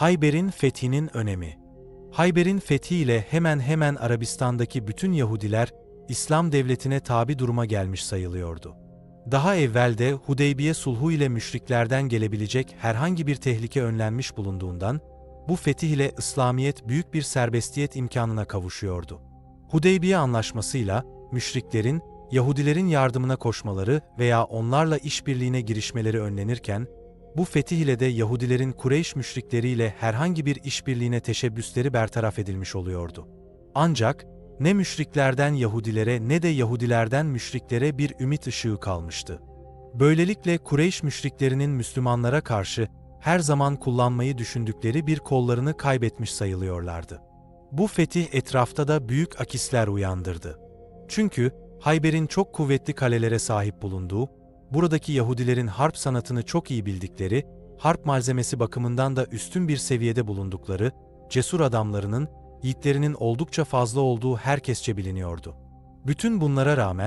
Hayber'in fethinin önemi Hayber'in fethiyle hemen hemen Arabistan'daki bütün Yahudiler İslam devletine tabi duruma gelmiş sayılıyordu. Daha evvelde Hudeybiye sulhu ile müşriklerden gelebilecek herhangi bir tehlike önlenmiş bulunduğundan, bu fetih ile İslamiyet büyük bir serbestiyet imkanına kavuşuyordu. Hudeybiye anlaşmasıyla müşriklerin Yahudilerin yardımına koşmaları veya onlarla işbirliğine girişmeleri önlenirken, bu fetih ile de Yahudilerin Kureyş müşrikleriyle herhangi bir işbirliğine teşebbüsleri bertaraf edilmiş oluyordu. Ancak ne müşriklerden Yahudilere ne de Yahudilerden müşriklere bir ümit ışığı kalmıştı. Böylelikle Kureyş müşriklerinin Müslümanlara karşı her zaman kullanmayı düşündükleri bir kollarını kaybetmiş sayılıyorlardı. Bu fetih etrafta da büyük akisler uyandırdı. Çünkü Hayber'in çok kuvvetli kalelere sahip bulunduğu, buradaki Yahudilerin harp sanatını çok iyi bildikleri, harp malzemesi bakımından da üstün bir seviyede bulundukları, cesur adamlarının, yiğitlerinin oldukça fazla olduğu herkesçe biliniyordu. Bütün bunlara rağmen,